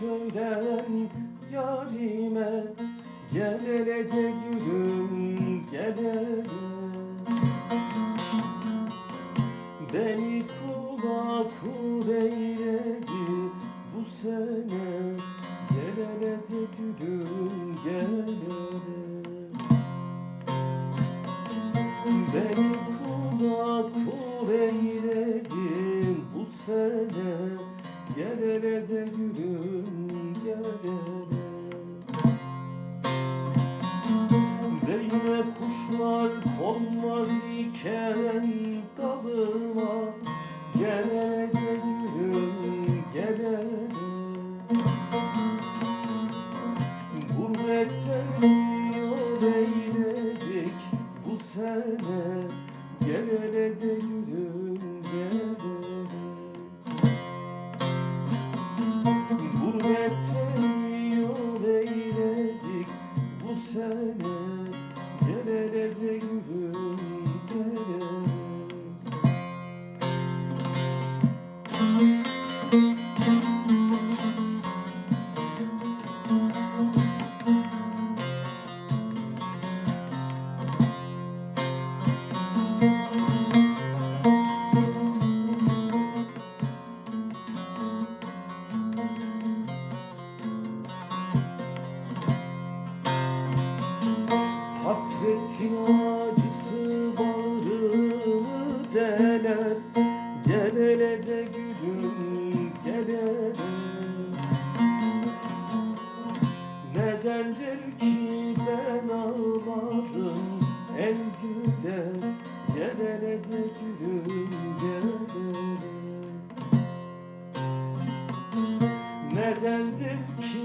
söylen yarime Gel elece gülüm gel ele Beni kula kul eyledi bu sene Gel elece gülüm gel ele Beni kula kul eyledin bu sene Gel ele de gülüm hele Beyne kuşlar konmaz iken Gel hele Hasretin acısı bağrımı deler. Gel hele de gülüm gel Nedendir ki ben ağlarım el güler Gel hele de gülüm gel Nedendir ki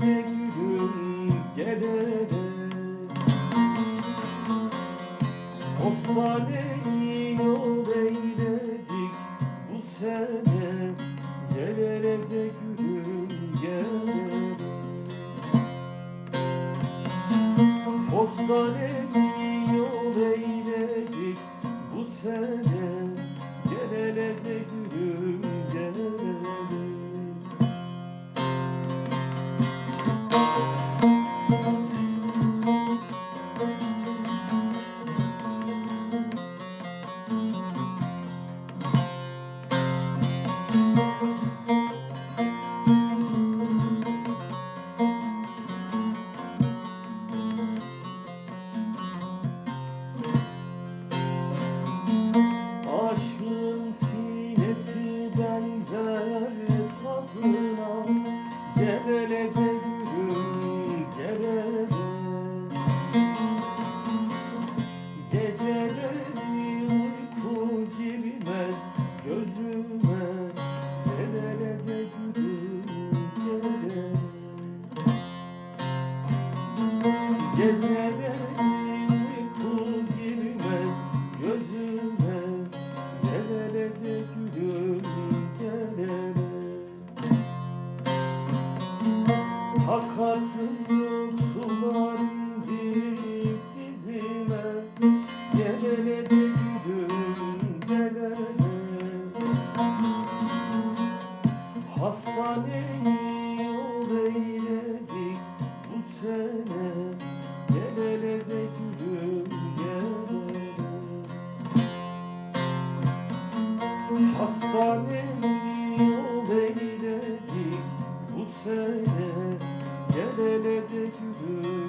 de gülüm gel hele Osmane'yi yol eyledik bu sene. Gel hele de gülüm gel hele Postaneyi yol eyledik bu sene. Gel hele de Hastaneni yol eyledik bu sene. Gelede de gülüm gel Hastaneni yol eyledik bu sene. Gelede de gülüm